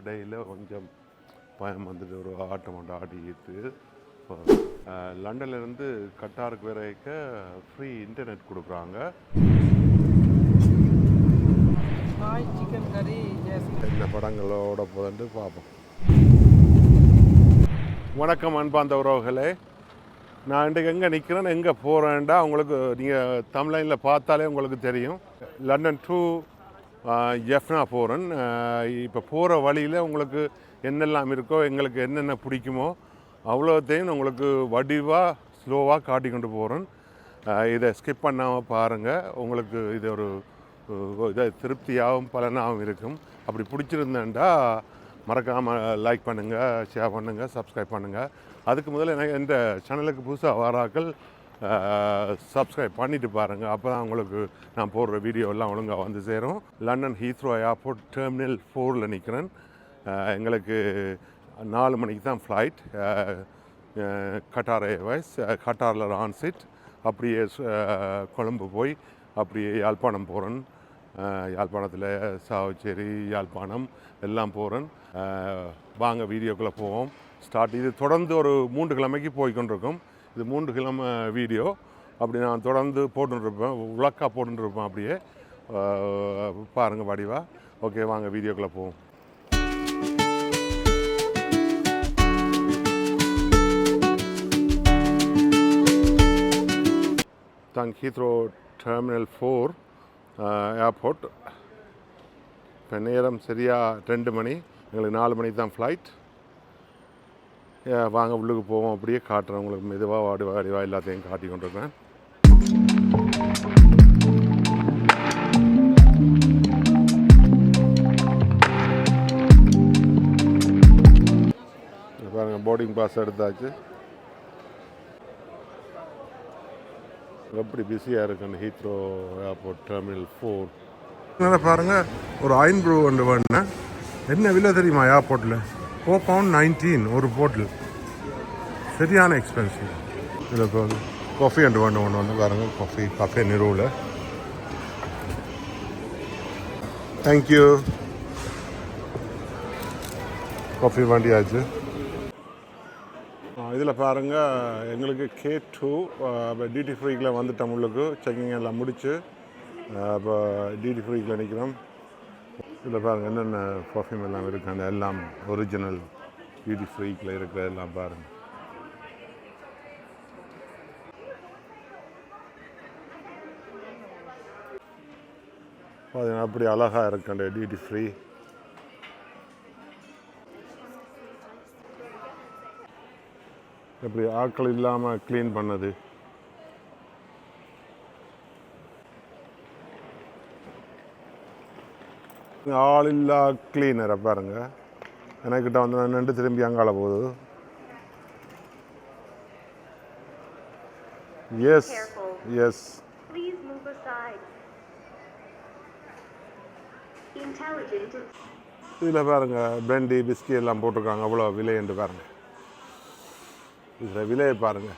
இடையில் கொஞ்சம் பயம் வந்துட்டு ஒரு ஆட்டம் ஒன்று ஆடிக்கிட்டு லண்டன்லேருந்து கட்டாருக்கு வரைக்க ஃப்ரீ இன்டர்நெட் கொடுக்குறாங்க. சிக்கன் கறி இந்த படங்களோட போதண்டு பார்ப்போம். வணக்கம் அன்பாந்த உறவுகளே. நான் இன்றைக்கு எங்கே நிற்கிறேன் எங்கே போகிறேன்டா உங்களுக்கு நீங்கள் தமிழ்லைனில் பார்த்தாலே உங்களுக்கு தெரியும். லண்டன் டு ஜெஃப்னா போகிறேன் இப்போ போகிற வழியில் உங்களுக்கு என்னெல்லாம் இருக்கோ எங்களுக்கு என்னென்ன பிடிக்குமோ அவ்வளோத்தையும் உங்களுக்கு வடிவாக ஸ்லோவாக காட்டி கொண்டு போகிறேன் இதை ஸ்கிப் பண்ணாமல் பாருங்கள் உங்களுக்கு இது ஒரு இதை திருப்தியாகவும் பலனாகவும் இருக்கும். அப்படி பிடிச்சிருந்தேன்டா மறக்காமல் லைக் பண்ணுங்கள் ஷேர் பண்ணுங்கள் சப்ஸ்கிரைப் பண்ணுங்கள் அதுக்கு முதல்ல எனக்கு இந்த சேனலுக்கு புதுசாக வாராக்கள் சப்ஸ்கிரைப் பண்ணிட்டு பாருங்கள் அப்போ தான் உங்களுக்கு நான் போடுற வீடியோலாம் ஒழுங்காக வந்து சேரும். லண்டன் ஹீத்ரோ ஏர்போர்ட் டெர்மினல் ஃபோரில் நிற்கிறேன் எங்களுக்கு நாலு மணிக்கு தான் ஃப்ளைட். கட்டார் ஏர்வைஸ் கட்டாரில் ஆன்சிட் அப்படியே அஹ், கொழும்பு போய் அப்படியே யாழ்ப்பாணம் போகிறேன் யாழ்ப்பாணத்தில் சாவச்சேரி யாழ்ப்பாணம் எல்லாம் போகிறேன் வாங்க வீடியோக்குள்ளே போவோம். ஸ்டார்ட் இது தொடர்ந்து ஒரு மூன்று கிழமைக்கு போய் கொண்டிருக்கும் இது மூன்று கிழமை வீடியோ. அப்படி நான் தொடர்ந்து போட்டுருப்பேன். உலக்கா போட்டுருப்பேன் அப்படியே. பாருங்கள் வடிவா. ஓகே வாங்க வீடியோக்குள்ளே போவோம். தான் ஹீத்ரோ டெர்மினல் ஃபோர் ஏர்போர்ட் இப்போ நேரம் சரியாக ரெண்டு மணி. எங்களுக்கு நாலு மணிக்கு தான் ஃப்ளைட் வாங்க உள்ளுக்கு போவோம். அப்படியே காட்டுறேன் உங்களுக்கு மெதுவாக வாடி வாடிவா எல்லாத்தையும் காட்டி கொண்டிருக்கிறேன். பாருங்கள் போர்டிங் பாஸ் எடுத்தாச்சு. எப்படி பிஸியாக இருக்கு அந்த ஹீத்ரோ ஏர்போர்ட் டெர்மினல் ஃபோர் பாருங்கள் ஒரு அயன் ப்ரூ ஒன்று வேணுண்ணே என்ன விலை தெரியுமா ஏர்போர்ட்டில் ஃபோர் பவுண்ட் நைன்டீன் ஒரு போட்டில் சரியான எக்ஸ்பென்சிவ் இதில் இப்போ காஃபி அண்டு ஒன்று ஒன்று ஒன்று பாருங்க. காஃபி காஃபி நிறுவில் தேங்க்யூ காஃபி வண்டியாச்சு. இதில் பாருங்கள் எங்களுக்கு கே டூ இப்போ டிடி ஃப்ரீக்கில் வந்துட்டோம் உள்ளுக்கு. செக்கிங் எல்லாம் முடிச்சு. இப்போ டிடி ஃப்ரீக்கில் நிற்கிறோம் இதில் பாருங்கள் என்னென்ன பர்ஃப்யூம் எல்லாம் இருக்குது அந்த எல்லாம் ஒரிஜினல் பியூட்டி ஃப்ரீக்கில் இருக்கிற எல்லாம் பாருங்கள் பார்த்தீங்கன்னா அப்படி அழகாக இருக்கு அந்த டியூட்டி ஃப்ரீ எப்படி ஆட்கள் இல்லாமல் க்ளீன் பண்ணது. ஆள் இல்லா கிளீனரை பாருங்க. எனக்கிட்ட வந்து நான் நின்று திரும்பி அங்கால போகுது. எஸ். எஸ். இதில் பாருங்க பிரெண்டி பிஸ்கி எல்லாம் போட்டிருக்காங்க. அவ்வளோ விலை என்று பாருங்க. இதில் விலையை பாருங்க.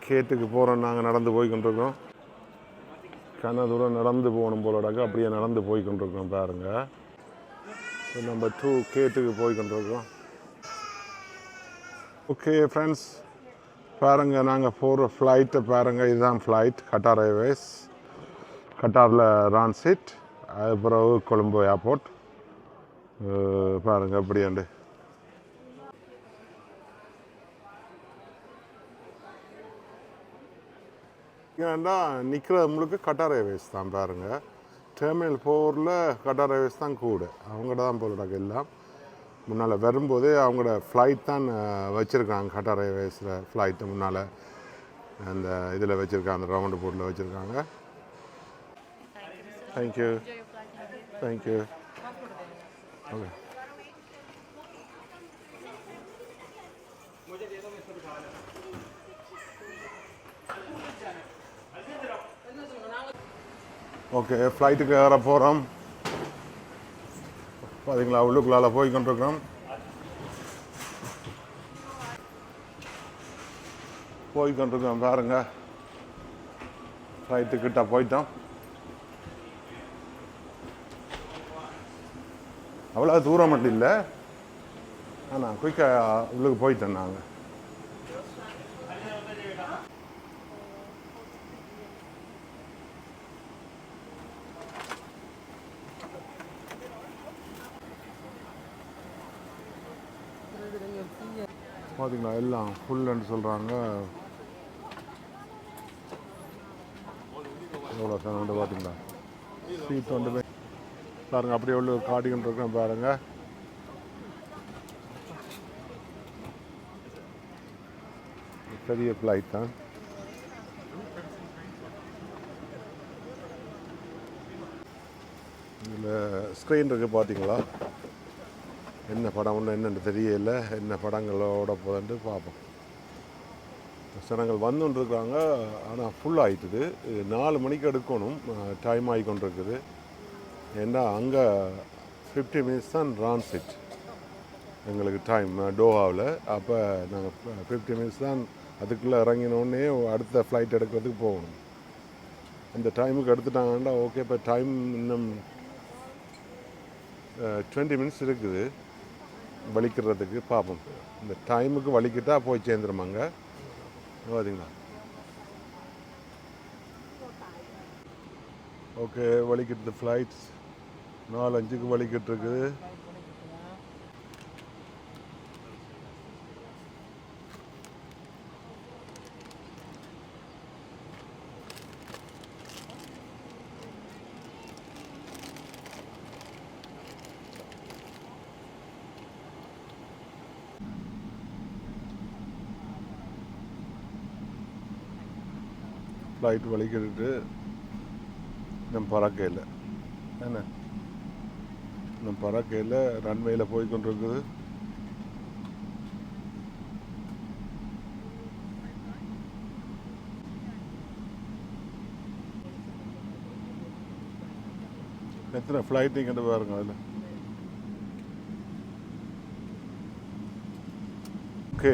கேட்டுக்கு போகிறோம் நாங்கள் நடந்து போய் கொண்டிருக்கோம் கன தூரம் நடந்து போகணும் போலடாக்க அப்படியே நடந்து போய் கொண்டிருக்கோம் இப்போ நம்ம டூ கேட்டுக்கு போய் கொண்டிருக்கோம் ஓகே ஃப்ரெண்ட்ஸ் பாருங்கள் நாங்கள் போகிற ஃப்ளைட்டை பாருங்கள் இதுதான் ஃப்ளைட் கட்டார் ஏர்வேஸ் கட்டாரில் ரான்சிட் அது பிறகு கொழும்பு ஏர்போர்ட் பாருங்க அப்படியாண்டு ஏன்னா நிற்கிற முழுக்க கட்டார் ஏர்வேஸ் தான் பாருங்கள் டெர்மினல் ஃபோரில் கட்டார் ஏர்வேஸ் தான் கூட. அவங்கள்ட்ட தான் போகிறாங்க எல்லாம். முன்னால் வரும்போதே அவங்களோட ஃப்ளைட் தான் வச்சுருக்காங்க. கட்டார் ஏர்வேஸில் ஃப்ளைட்டு முன்னால். அந்த இதில் வச்சுருக்காங்க அந்த ரவுண்டு போர்டில் வச்சுருக்காங்க. தேங்க்யூ தேங்க்யூ ஓகே ஓகே ஃப்ளைட்டுக்கு ஏற போகிறோம் பார்த்தீங்களா உள்ளுக்குள்ளால் போய் கொண்டிருக்கிறோம் போய் கொண்டிருக்கோம் கிட்ட ஃப்ளைட்டுக்கிட்ட போயிட்டோம். அவ்வளோ தூரம் மட்டும் இல்லை. ஆனால் குயிக்காக உள்ளுக்கு போயிட்டோம் நாங்கள் பார்த்தீங்களா எல்லாம் ஃபுல்லுன்னு சொல்கிறாங்க எவ்வளோ சவுண்டு பார்த்தீங்களா சீட் வந்து பாருங்கள் அப்படியே உள்ள காட்டிக்கிட்டு இருக்கோம் பாருங்கள் பெரிய ஃப்ளைட் தான். இதில் ஸ்க்ரீன் இருக்குது பார்த்தீங்களா என்ன படம் ஒன்று என்னென்னு தெரியல. என்ன படங்களோட போதன்ட்டு பார்ப்போம். ஜனங்கள் வந்துருக்குறாங்க ஆனால் ஃபுல் ஆயிட்டுது. நாலு மணிக்கு எடுக்கணும். டைம் ஆகி கொண்டிருக்குது ஏன்னா அங்கே ஃபிஃப்டி மினிட்ஸ் தான் ரான்சிட் எங்களுக்கு டைம் டோஹாவில். அப்போ நாங்கள் ஃபிஃப்டி மினிட்ஸ் தான் அதுக்குள்ளே இறங்கினோடனே அடுத்த ஃப்ளைட் எடுக்கிறதுக்கு போகணும். அந்த டைமுக்கு எடுத்துட்டாங்கன்னா ஓகே இப்போ டைம் இன்னும் டுவெண்ட்டி மினிட்ஸ் இருக்குது. வலிக்கிறதுக்கு பார்ப்போம் இந்த டைமுக்கு வலிக்கிட்டா போய் சேர்ந்துருமாங்க பார்த்தீங்களா ஓகே வலிக்கிட்டு ஃப்ளைட்ஸ் நாலு அஞ்சுக்கு வலிக்கிட்டு இருக்குது. ஃப்ளைட் வலிக்கிட்டு நம்ம பறக்கையில். என்ன? நம்ம பறக்கையில் ரன்வேயில் போய் கொண்டிருக்குது எத்தனை ஃப்ளைட் இங்கிட்ட பாருங்க அதில். ஓகே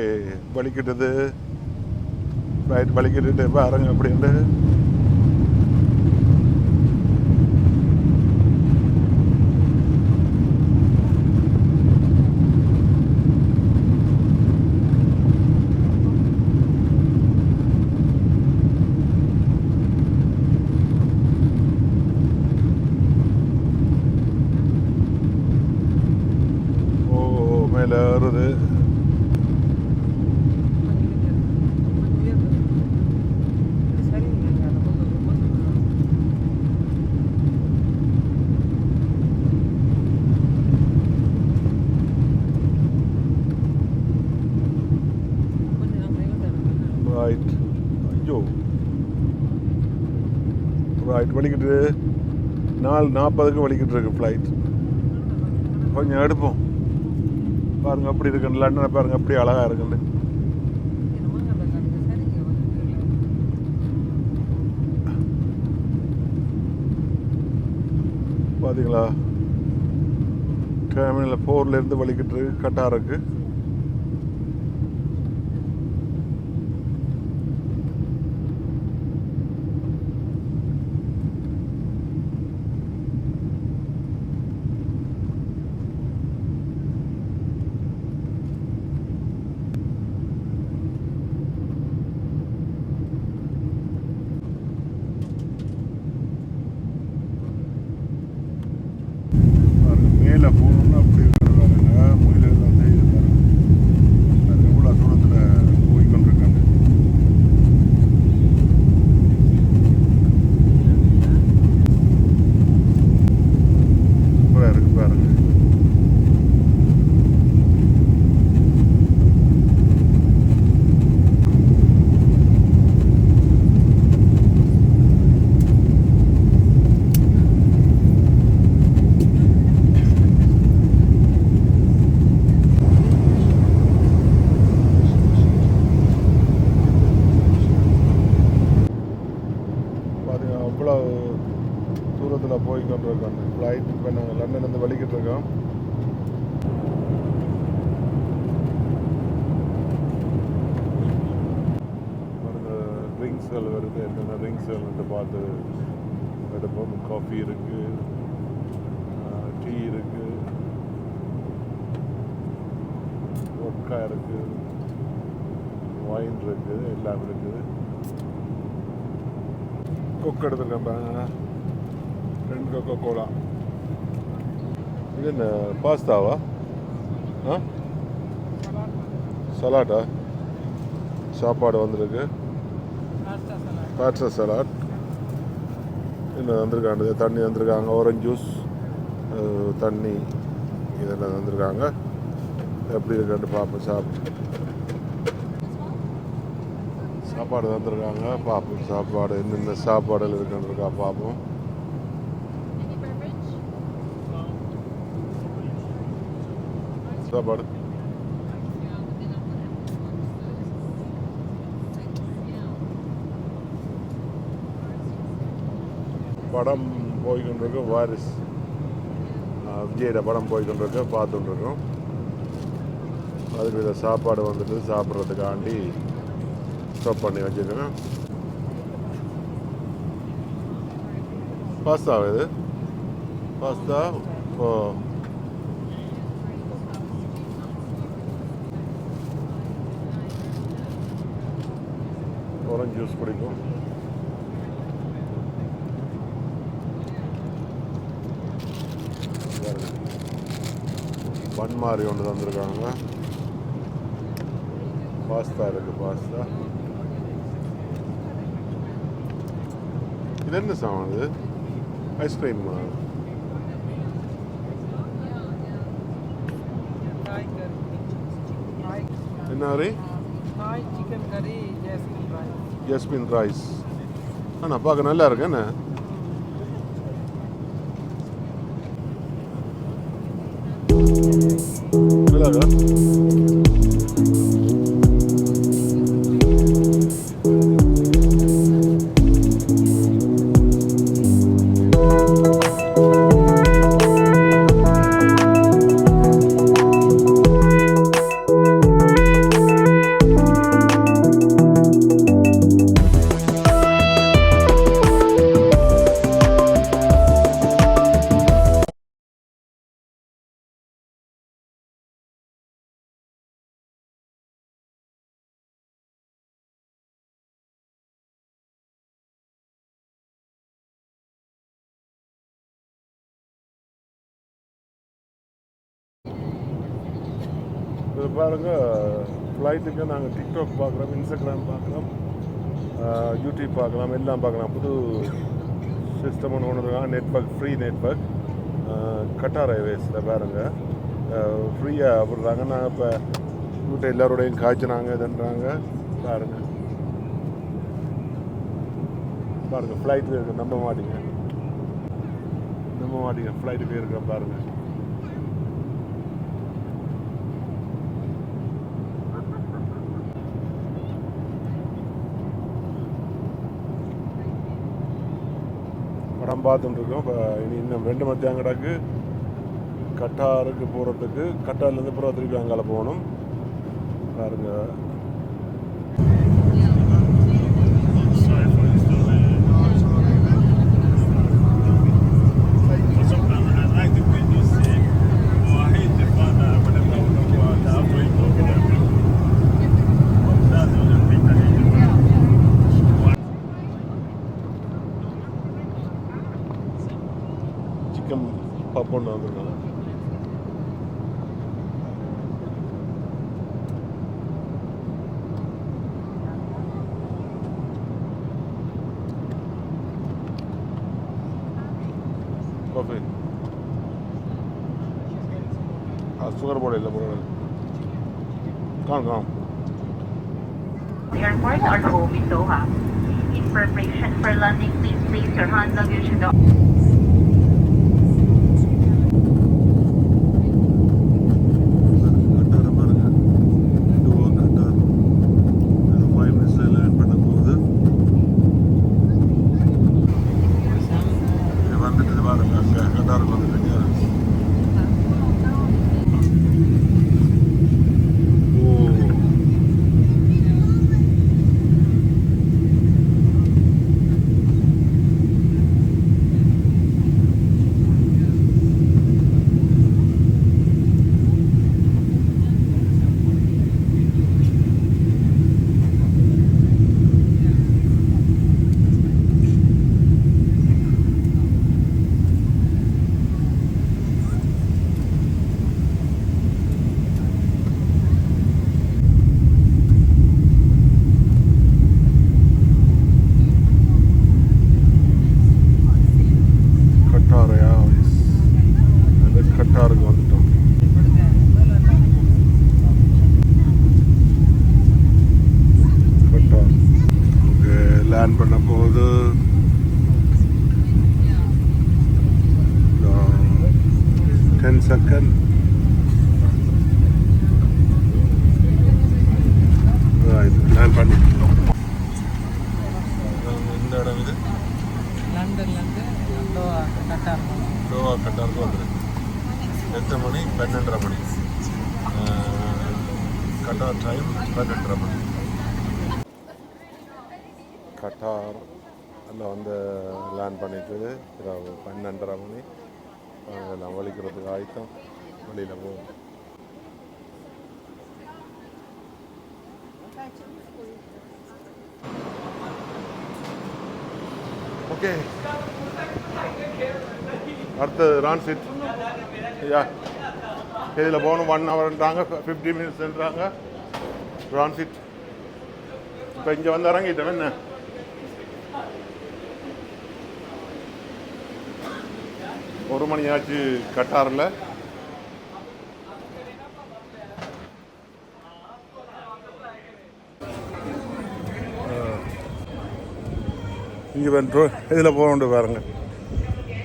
வலிக்கிட்டது. ஃப்ளைட் வலிக்கிட்டு பாருங்க அப்படின்ட்டு ஓ மேலே ஏறுது ரைட் ஐயோ ஃப்ளைட் வலிக்கிட்டு நாலு நாற்பதுக்கு வலிக்கிட்டு இருக்கு ஃப்ளைட் கொஞ்சம் எடுப்போம். பாருங்கள் அப்படி இருக்குன்னு. லண்டனை பாருங்க அப்படி அழகாக இருக்குன்னு. பார்த்தீங்களா டெர்மினல் ஃபோர்லேருந்து வலிக்கிட்டு இருக்கு கட்டா இருக்கு பாருங்க மேலே போகணும்னா அப்படி இருக்கிறது பாருங்க முயல வந்து இது பாருங்க அது எவ்வளோ தூரத்தில் போய் கொண்டிருக்காங்க சூப்பராக இருக்கு பாருங்க பாருங்க அவ்வளோ தூரத்தில் போய் கொண்டிருக்கோம் ஃப்ளைட் இப்போ நாங்கள் லண்டன்லேருந்து வலிக்கிட்டு இருக்கோம் பாருங்க ட்ரிங்க்ஸ் ரிங்ஸ்கள் வருது ரிங்ஸ்கள் பார்த்து எடுப்போம் காஃபி இருக்கு டீ இருக்கு ஒட்கா இருக்கு ஒயின் இருக்கு எல்லாம் இருக்குது கொக்கு எடுத்துருக்கேன் பாருங்க ரெண்டு கொக்கோ கோலா இது என்ன பாஸ்தாவா? ஆ? சலாட்டா. சாப்பாடு வந்திருக்கு. பாட்ஸா சலாட் இன்னும் வந்திருக்காங்க தண்ணி வந்திருக்காங்க. ஆரஞ்சு ஜூஸ் தண்ணி இதெல்லாம் வந்திருக்காங்க. எப்படி இருக்குன்னு பார்ப்போம். சாப்பிட்டு சாப்பாடு தந்துருக்காங்க பார்ப்போம். சாப்பாடு என்னென்ன சாப்பாடுகள் இருக்குன்னு இருக்கா பார்ப்போம். சாப்பாடு. படம் போய்கொண்டிருக்கு வாரிஸ் விஜயோட படம் போய்கொண்டிருக்கு பார்த்துட்டுருக்கோம் அதுக்கு இதை சாப்பாடு வந்துட்டு சாப்பிட்றதுக்காண்டி ஸ்டாப் பண்ணி வச்சுருக்கேன் பாஸ்தா இது? பாஸ்தா ஓ. ஜூஸ் குடிக்கும். பன் மாதிரி ஒன்று தந்திருக்காங்க. பாஸ்தா இருக்கு பாஸ்தா. இது என்ன சாமான் இது? ஐஸ்கிரீம் என்ன rice. ஜஸ்மின் ரைஸ் ஆனால் பார்க்க நல்லா இருக்கு என்ன? நல்லா இருக்கா இது பாருங்கள் ஃப்ளைட்டுக்கு நாங்கள் டிக்டாக் பார்க்குறோம் இன்ஸ்டாகிராம் பார்க்குறோம் யூடியூப் பார்க்கலாம் எல்லாம் பார்க்கலாம் புது சிஸ்டம் ஒன்று ஒன்று இருக்காங்க நெட்ஒர்க் ஃப்ரீ நெட்ஒர்க் கட்டார் ஹைவேஸில் பாருங்கள் ஃப்ரீயாக விடுறாங்க. நாங்கள் இப்போ வீட்டை எல்லாரோடையும் காய்ச்சினாங்க இதுன்றாங்க. பாருங்கள் பாருங்கள் ஃப்ளைட்டில் இருக்க நம்ப மாட்டீங்க நம்ப மாட்டீங்க ஃப்ளைட்டு போயிருக்க பாருங்கள் பார்த்துட்டுருக்கோம். இப்போ இனி இன்னும் ரெண்டு மத்தியானம் கிடக்கு. கட்டாருக்கு போகிறதுக்கு கட்டார்லேருந்து அப்புறம் திருப்பி அங்கால போகணும். பாருங்கள் For landing, please place your hand luggage in the மணி பன்னெண்டரை மணி. கட்டார் டைம் பன்னெண்டரை மணி. கட்டார் அதில் வந்து லேண்ட் பண்ணிட்டு இரவு பன்னெண்டரை மணி. எல்லாம் வலிக்கிறதுக்கு ஆயத்தம் வெளியில் போகும் ஓகே அடுத்து ரான்சிட் யா இதில் போகணும் ஒன் ஹவர்ன்றாங்க ஃபிஃப்டி மினிட்ஸ்ன்றாங்க ட்ரான்சிட் இப்போ இங்கே வந்து இறங்கிட்டேன் என்ன? ஒரு மணி ஆச்சு கட்டாரில். இங்கே வந்து இதில் போகணும் பாருங்க.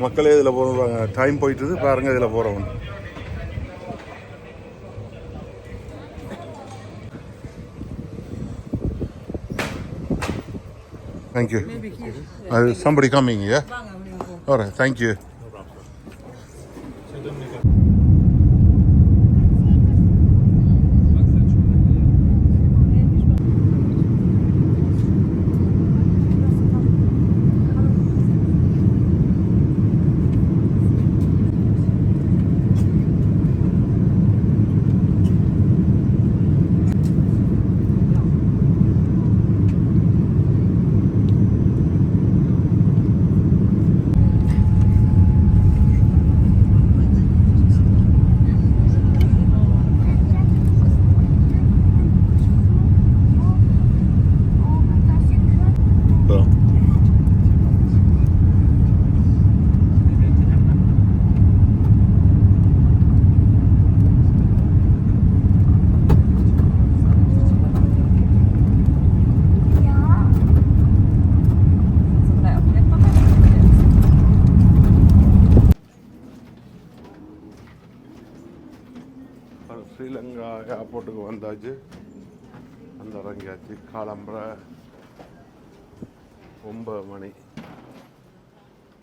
மக்களே இதில் போகிறாங்க டைம் போயிட்டுது பாருங்கள் இதில் போகிறவங்க Thank you. Uh, somebody coming, yeah? All right, thank you.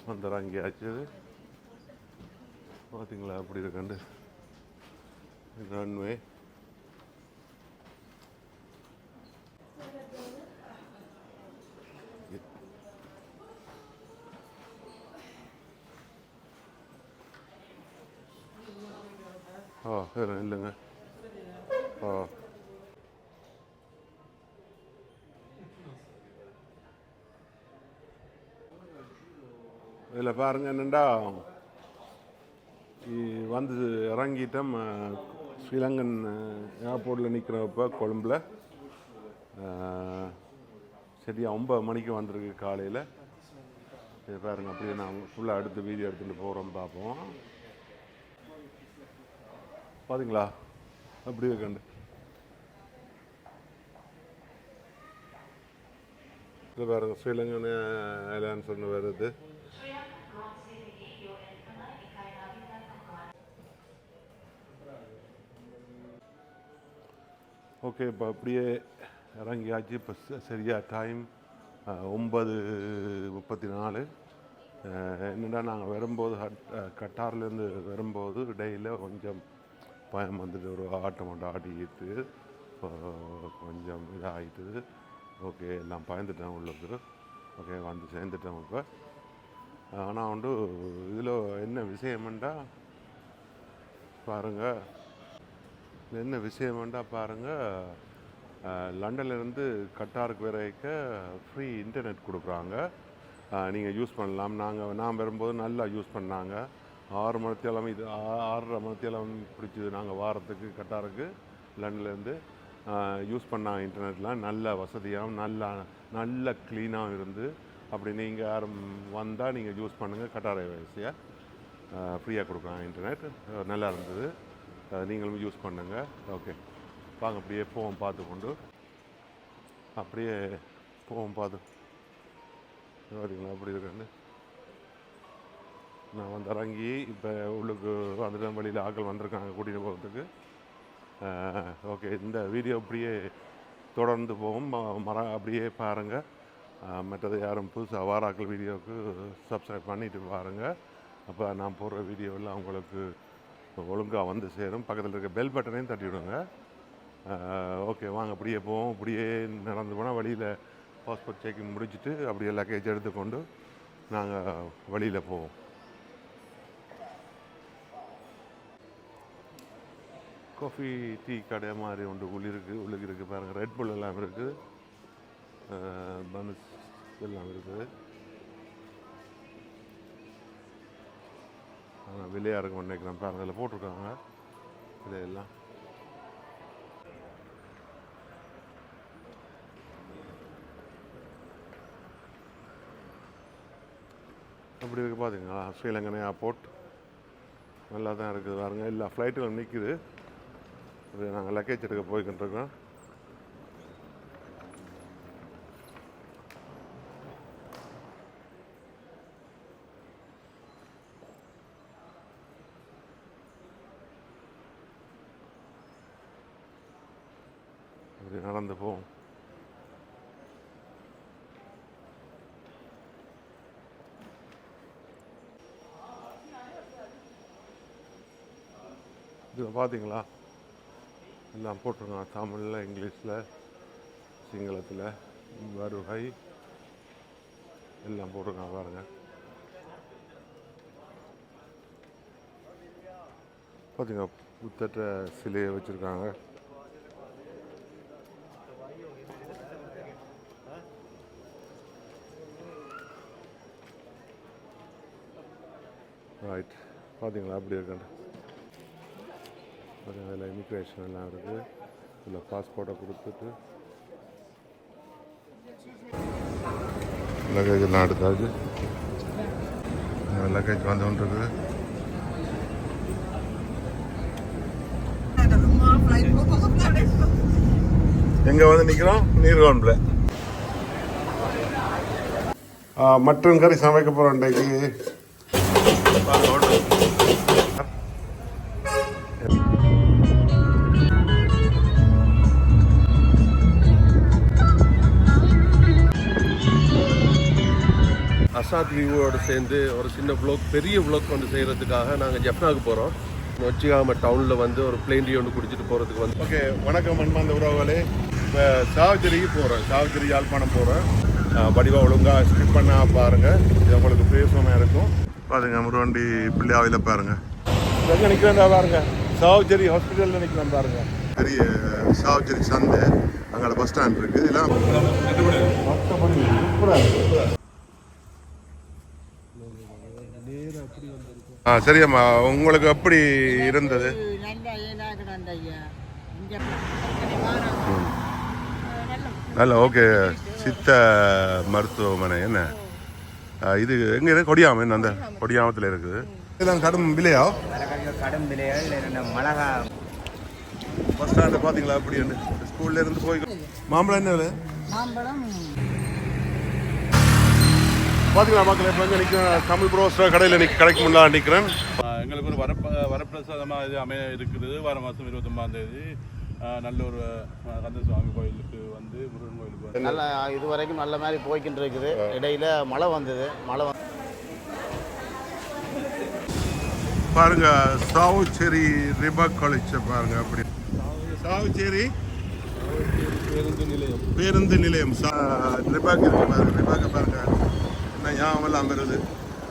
வந்து இறங்கியாச்சு பார்த்தீங்களா அப்படி இருக்கண்டு. ரன்வே ஆ சரி இல்லைங்க ஆ இதில் பாருங்க என்னண்டா வந்து இறங்கிட்டோம் ஸ்ரீலங்கன் ஏர்போர்ட்டில் நிற்கிறப்ப கொழும்பில். சரியாக ஒம்பது மணிக்கு வந்திருக்கு காலையில். இது பாருங்க அப்படியே நான் ஃபுல்லாக அடுத்து வீடியோ எடுத்துகிட்டு போகிறோம் பார்ப்போம். பார்த்தீங்களா அப்படியே கண்டு இது பாருங்க ஸ்ரீலங்கன் ஏர்லைன்ஸ் ஒன்று வருது. ஓகே இப்போ அப்படியே இறங்கியாச்சு. இப்போ ச- டைம் ஒன்பது முப்பத்தி நாலு என்னடா நாங்கள் வரும்போது கட்டார்லேருந்து வரும்போது இடையில் கொஞ்சம் பயம் வந்துட்டு ஒரு ஆட்டம் மட்டும் ஆடிக்கிட்டு கொஞ்சம் இதாகிட்டுது ஓகே எல்லாம் பயந்துட்டேன் உள்ளது ஓகே வந்து சேர்ந்துட்டோம் இப்போ. ஆனால் வந்து இதில் என்ன விஷயம்ண்டா பாருங்கள் என்ன என்ன விஷயம்ண்டா பாருங்கள் லண்டன்லேருந்து கட்டாருக்கு வரைக்க ஃப்ரீ இன்டர்நெட் கொடுக்குறாங்க. நீங்கள் யூஸ் பண்ணலாம். நாங்கள் நான் வரும்போது நல்லா யூஸ் பண்ணாங்க. ஆறு மணித்தேலம் இது ஆ- ஆறரை மணித்தேலம் பிடிச்சது. நாங்கள் வாரத்துக்கு கட்டாருக்கு லண்டன்லேருந்து யூஸ் பண்ணாங்க இன்டர்நெட்லாம் நல்ல வசதியாகவும் நல்லா நல்ல க்ளீனாகவும் இருந்து அப்படி நீங்கள் யாரும் வந்தால் நீங்கள் யூஸ் பண்ணுங்கள் கட்டாரை வயசியாக ஃப்ரீயாக கொடுக்குறாங்க இன்டர்நெட் நல்லா இருந்தது. நீங்களும் யூஸ் பண்ணுங்கள் ஓகே வாங்க அப்படியே போவோம் பார்த்து கொண்டு. அப்படியே போவோம் பார்த்து பார்த்தீங்களா அப்படி இருக்குன்னு. நான் வந்து இறங்கி இப்போ உள்ளுக்கு வந்துட்டு வழியில் ஆட்கள் வந்திருக்காங்க கூட்டிகிட்டு போகிறதுக்கு ஓகே இந்த வீடியோ அப்படியே தொடர்ந்து போகும். ம- மர அப்படியே பாருங்கள் மற்றது யாரும் புதுசாக வாராக்கள் வீடியோவுக்கு சப்ஸ்கிரைப் பண்ணிவிட்டு பாருங்கள் அப்போ நான் போடுற வீடியோவில் அவங்களுக்கு ஒழுங்காக வந்து சேரும். பக்கத்தில் இருக்க பெல் பட்டனையும் தட்டி விடுங்க ஓகே வாங்க அப்படியே போவோம். அப்படியே நடந்து போனால் வழியில் பாஸ்போர்ட் செக்கிங் முடிச்சுட்டு அப்படியே லக்கேஜ் எடுத்துக்கொண்டு நாங்கள் வழியில் போவோம். காஃபி டீ கடை மாதிரி ஒன்று உள்ளிருக்கு உள்ளுக்கு இருக்குது பாருங்கள் ரெட் புல் எல்லாம் இருக்குது. பன்ஸ் எல்லாம் இருக்குது. விலையாக இருக்கும் நினைக்கிறேன் பாருங்கள் இதில் போட்டிருக்காங்க. விலையெல்லாம் அப்படி இருக்கு பார்த்தீங்களா ஸ்ரீலங்கன் ஏர்போர்ட். நல்லா தான் இருக்குது பாருங்கள் எல்லா ஃப்ளைட்டுகளும் நிற்குது இது நாங்கள் லக்கேஜ் எடுக்க போய்கிட்டு இருக்கோம். அப்படி நடந்து போவோம் இதில் பார்த்தீங்களா? எல்லாம் போட்டிருக்கான் தமிழில் இங்கிலீஷில் சிங்களத்தில் வருகை எல்லாம் போட்டிருக்கான் பாருங்க. பார்த்தீங்க புத்தட்ட சிலையை வச்சுருக்காங்க ரைட் பார்த்தீங்களா அப்படி இருக்காங்க. அதில் இமிக்ரேஷன் எல்லாம் இருக்குது இதில் பாஸ்போர்ட்டை கொடுத்துட்டு. லக்கேஜ் எல்லாம் எடுத்தாச்சு. லக்கேஜ் வந்து இருக்குது எங்கே வந்து நிற்கிறோம் நீர்கோன்பில் மட்டன் கறி சமைக்க போகிறோம் இன்றைக்கு. அசாத் வியூவோட சேர்ந்து ஒரு சின்ன வ்ளாக் பெரிய வ்ளாக் வந்து செய்கிறதுக்காக நாங்கள் ஜெஃப்னாக்கு போகிறோம் நொச்சிகாம டவுனில் வந்து ஒரு பிளேன் டீ ஒன்று குடிச்சிட்டு போகிறதுக்கு வந்து ஓகே வணக்கம் அன்பாந்த உறவுகளே. இப்போ சாவச்சேரிக்கு போகிறேன் சாவச்சேரி யாழ்ப்பாணம் போகிறேன் வடிவா ஒழுங்காக ஸ்கிப் பண்ணா பாருங்கள் இது உங்களுக்கு பேசுவமாக இருக்கும். பாருங்க முருவண்டி பிள்ளையாவில் பாருங்க. எங்கே நிற்கிறேன் பாருங்க. சாவச்சேரி ஹாஸ்பிட்டலில் நிற்கிறேன் பாருங்க. பெரிய சாவச்சேரி சந்தை. அங்கே பஸ் ஸ்டாண்ட் இருக்குது இதெல்லாம் ஆ சரியம்மா. உங்களுக்கு எப்படி இருந்தது? நல்லா ஏனாகடாண்ட ஐயா. இங்கே நல்ல ஓகே. சித்த மருத்துவமனை என்ன? இது எங்க இருக்கு? கொடியாமம் என்ன அந்த கொடியாமத்தில் இருக்குது. இதெல்லாம் கடும் விலையா? கடும் மிளகா பஸ் ஸ்டாண்டு பார்த்தீங்களா அப்படி ஸ்கூல்ல இருந்து போய் மாம்பழம் என்ன விலை? மாம்பழம் பார்த்தீங்களா மக்கள் இப்போ எங்கே நிற்கிறேன் தமிழ் ப்ரோஸ்டர் கடையில் நிற்க கடைக்கு முன்னாடி நிற்கிறேன் எங்களுக்கு ஒரு வரப்ப வரப்பிரசாதமாக இது அமைய இருக்குது. வார மாதம் இருபத்தொம்பதாம் தேதி நல்ல ஒரு கந்தசுவாமி கோயிலுக்கு வந்து முருகன் கோயிலுக்கு வந்து. நல்ல இது வரைக்கும் நல்ல மாதிரி போய்கிட்டு இருக்குது. இடையில மழை வந்தது. மழை வந்து பாருங்க சாவுச்சேரி ரிபா காலேஜ் பாருங்க அப்படி. சாவுச்சேரி பேருந்து நிலையம். பேருந்து நிலையம். ரிபாக் இருக்கு பாருங்க ரிபாக்க பாருங்க. என்ன ஞாபகம் எல்லாம் வருது.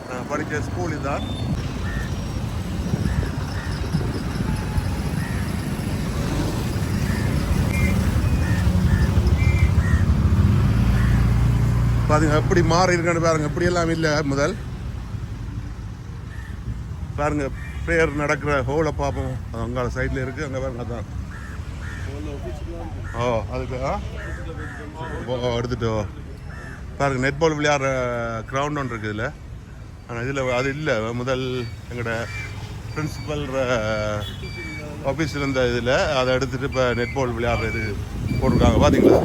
நான் படித்த ஸ்கூல் இதான் பாருங்க எப்படி மாறி இருக்கான்னு பாருங்க. இப்படி எல்லாம் இல்லை முதல். பாருங்க ப்ரேயர் நடக்கிற ஹோலை பார்ப்போம். அங்கால சைடில் இருக்கு. அங்கே பாருங்க அதான். ஓ அதுக்கு ஆ? ஓ எடுத்துட்டோ பாருங்க நெட் பால் விளையாடுற கிரவுண்ட் ஒன்று இருக்குது இதில். ஆனால் இதில் அது இல்லை. முதல் எங்களோட பிரின்சிபல் ஆஃபீஸ் இருந்த இதில். அதை எடுத்துகிட்டு இப்போ நெட் பால் விளையாடுற இது போட்டிருக்காங்க. பார்த்தீங்களா